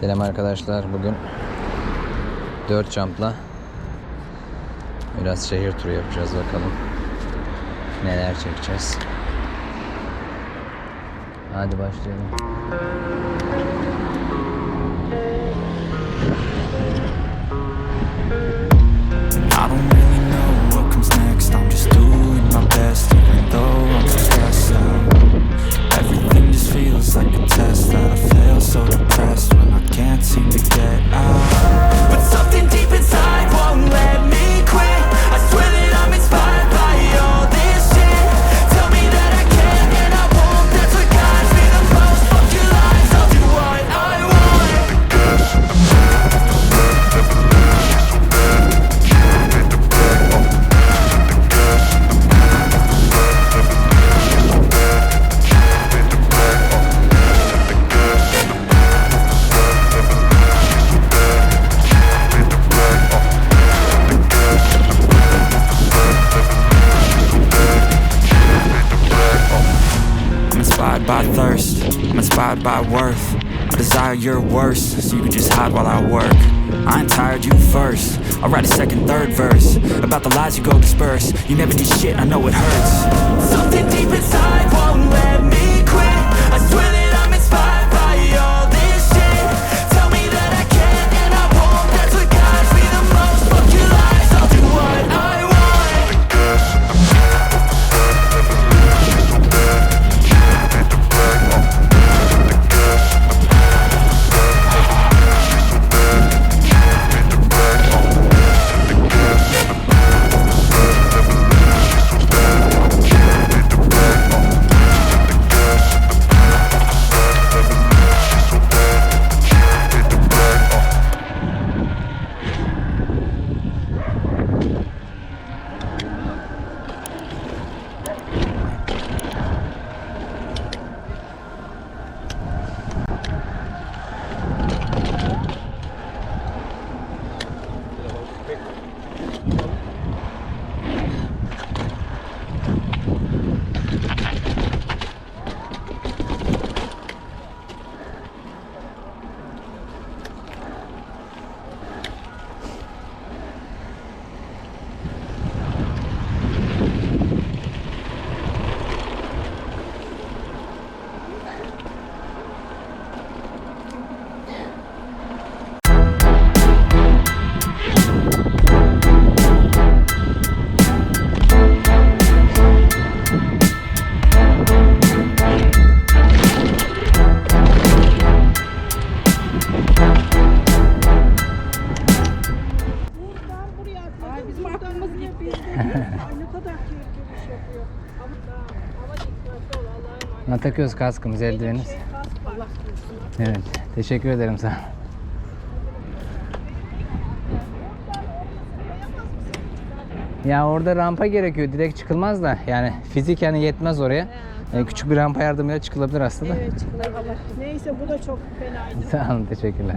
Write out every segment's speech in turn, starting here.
Selam arkadaşlar. Bugün 4 jump'la biraz şehir turu yapacağız bakalım. Neler çekeceğiz. Hadi başlayalım. Even though I'm stressed out. Everything just feels like a test that I fail. So depressed when I can't seem to get out. By thirst, I'm inspired by worth. I desire your worst, so you can just hide while I work. I ain't tired, you first. I'll write a second, third verse about the lies you go disperse. You never did shit, I know it hurts. Something deep inside won't gitti. Ay ne kadar kirkiriş yapıyor. Ama takıyoruz kaskımız, eldivenimiz. Şey. Evet. Teşekkür ederim sana. Ya orada rampa gerekiyor. Direkt çıkılmaz da. Yani fizik yani yetmez oraya. Ee, küçük bir rampa yardımıyla çıkılabilir aslında. Evet çıkılır. Neyse bu da çok fenaydı. Sağ olun. Teşekkürler.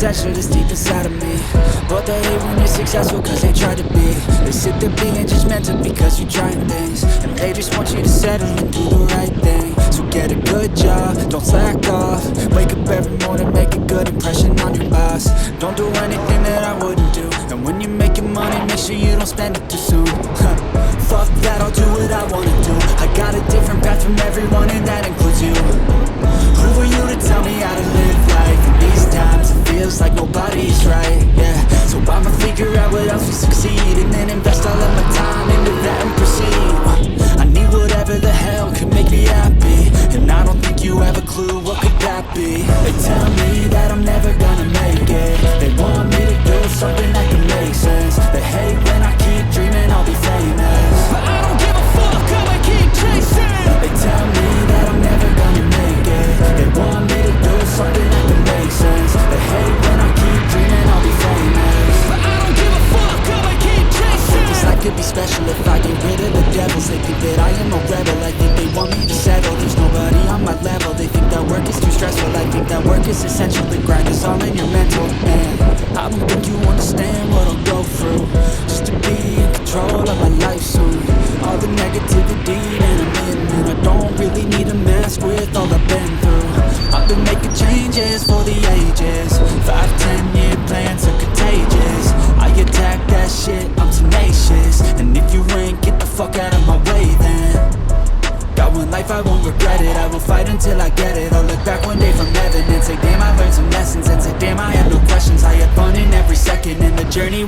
I got all potential that's deep inside of me. But they hate when you're successful cause they try to be. They sit there being judgmental because you're trying things. And they just want you to settle and do the right thing. So get a good job, don't slack off. Wake up every morning, make a good impression on your boss. Don't do anything that I wouldn't do. And when you're making money, make sure you don't spend it too soon. Fuck that, I'll do what I wanna do. I got a different path from everyone and that includes you. Who are you to tell me how to live life? Feels like nobody's right, yeah. So I'ma figure out what else will succeed And then invest all of my time into that and proceed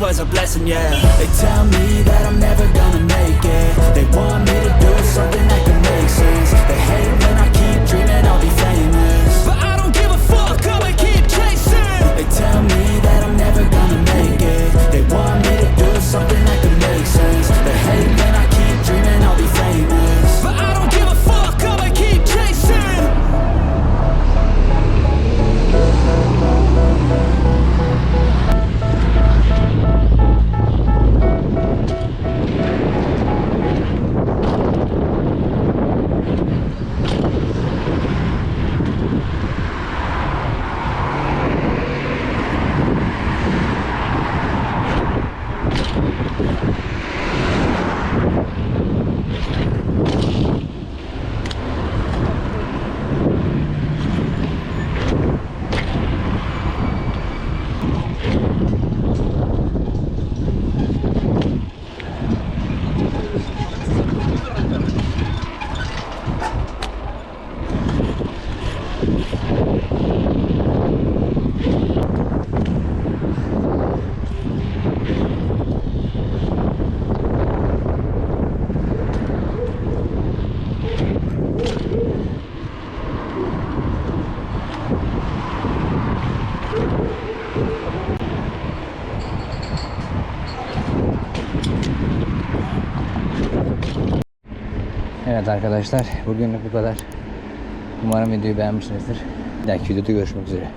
was a blessing, yeah. They tell me that I'm never gonna make it. They want me to Evet arkadaşlar bugünlük bu kadar. Umarım videoyu beğenmişsinizdir. Bir dahaki videoda görüşmek üzere.